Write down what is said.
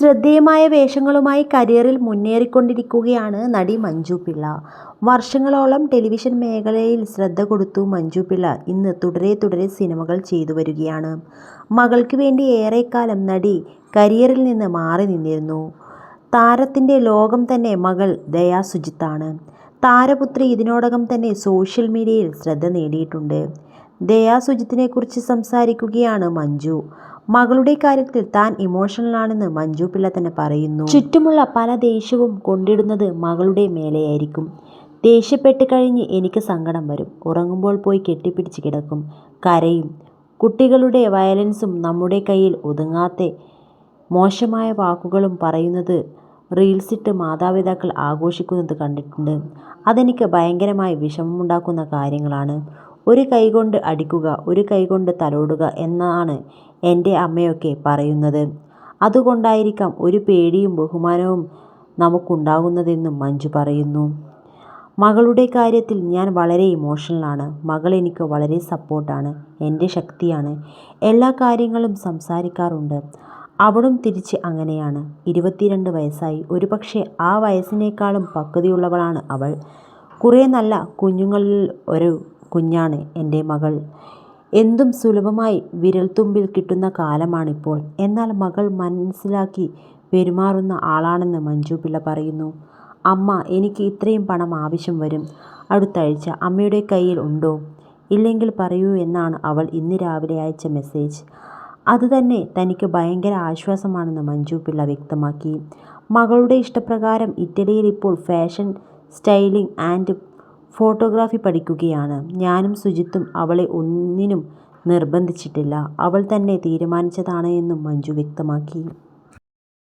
ശ്രദ്ധേയമായ വേഷങ്ങളുമായി കരിയറിൽ മുന്നേറിക്കൊണ്ടിരിക്കുകയാണ് നടി മഞ്ജു പിള്ള. വർഷങ്ങളോളം ടെലിവിഷൻ മേഖലയിൽ ശ്രദ്ധ കൊടുത്തു മഞ്ജു പിള്ള ഇന്ന് തുടരെ തുടരെ സിനിമകൾ ചെയ്തു വരികയാണ്. മകൾക്ക് വേണ്ടി ഏറെക്കാലം നടി കരിയറിൽ നിന്ന് മാറി നിന്നിരുന്നു. താരത്തിന്റെ ലോകം തന്നെ മകൾ ദയാ സുജിത്താണ്. താരപുത്രി ഇതിനോടകം തന്നെ സോഷ്യൽ മീഡിയയിൽ ശ്രദ്ധ നേടിയിട്ടുണ്ട്. ദയാ സുജിത്തിനെക്കുറിച്ച് സംസാരിക്കുകയാണ് മഞ്ജു. മകളുടെ കാര്യത്തിൽ താൻ ഇമോഷണലാണെന്ന് മഞ്ജു പിള്ള തന്നെ പറയുന്നു. ചുറ്റുമുള്ള പല ദേഷ്യവും കൊണ്ടിടുന്നത് മകളുടെ മേലെയായിരിക്കും. ദേഷ്യപ്പെട്ട് കഴിഞ്ഞ് എനിക്ക് സങ്കടം വരും. ഉറങ്ങുമ്പോൾ പോയി കെട്ടിപ്പിടിച്ച് കിടക്കും. കരയും. കുട്ടികളുടെ വയലൻസും നമ്മുടെ കയ്യിൽ ഒതുങ്ങാത്ത മോശമായ വാക്കുകളും പറയുന്നത് റീൽസിട്ട് മാതാപിതാക്കൾ ആഘോഷിക്കുന്നത് കണ്ടിട്ടുണ്ട്. അതെനിക്ക് ഭയങ്കരമായി വിഷമമുണ്ടാക്കുന്ന കാര്യങ്ങളാണ്. ഒരു കൈകൊണ്ട് അടിക്കുക ഒരു കൈകൊണ്ട് തലോടുക എന്നാണ് എന്റെ അമ്മയൊക്കെ പറയുന്നത്. അതുകൊണ്ടായിരിക്കാം ഒരു പേടിയും ബഹുമാനവും നമുക്കുണ്ടാകുന്നതെന്നും മഞ്ജു പറയുന്നു. മകളുടെ കാര്യത്തിൽ ഞാൻ വളരെ ഇമോഷണലാണ്. മകൾ എനിക്ക് വളരെ സപ്പോർട്ടാണ്. എന്റെ ശക്തിയാണ്. എല്ലാ കാര്യങ്ങളും സംസാരിക്കാറുണ്ട്. അവളും തിരിച്ച് അങ്ങനെയാണ്. ഇരുപത്തിരണ്ട് വയസ്സായി. ഒരുപക്ഷേ ആ വയസ്സിനേക്കാളും പക്വതയുള്ളവളാണ് അവൾ. കുറേ നല്ല കുഞ്ഞുങ്ങളിൽ ഒരു കുഞ്ഞാണ് എന്റെ മകൾ. എന്തും സുലഭമായി വിരൽത്തുമ്പിൽ കിട്ടുന്ന കാലമാണിപ്പോൾ. എന്നാൽ മകൾ മനസ്സിലാക്കി പെരുമാറുന്ന ആളാണെന്ന് മഞ്ജു പിള്ള പറയുന്നു. അമ്മ എനിക്ക് ഇത്രയും പണം ആവശ്യം വരും അടുത്താഴ്ച. അമ്മയുടെ കയ്യിൽ ഉണ്ടോ? ഇല്ലെങ്കിൽ പറയൂ എന്നാണ് അവൾ ഇന്ന് രാവിലെ അയച്ച മെസ്സേജ്. അതുതന്നെ തനിക്ക് ഭയങ്കര ആശ്വാസമാണെന്ന് മഞ്ജു പിള്ള വ്യക്തമാക്കി. മകളുടെ ഇഷ്ടപ്രകാരം ഇറ്റലിയിൽ ഇപ്പോൾ ഫാഷൻ സ്റ്റൈലിംഗ് ആൻഡ് ഫോട്ടോഗ്രാഫി പഠിക്കുകയാണ്. ഞാനും സുജിത്തും അവളെ ഒന്നിനും നിർബന്ധിച്ചിട്ടില്ല. അവൾ തന്നെ തീരുമാനിച്ചതാണ് എന്നും മഞ്ജു വ്യക്തമാക്കി.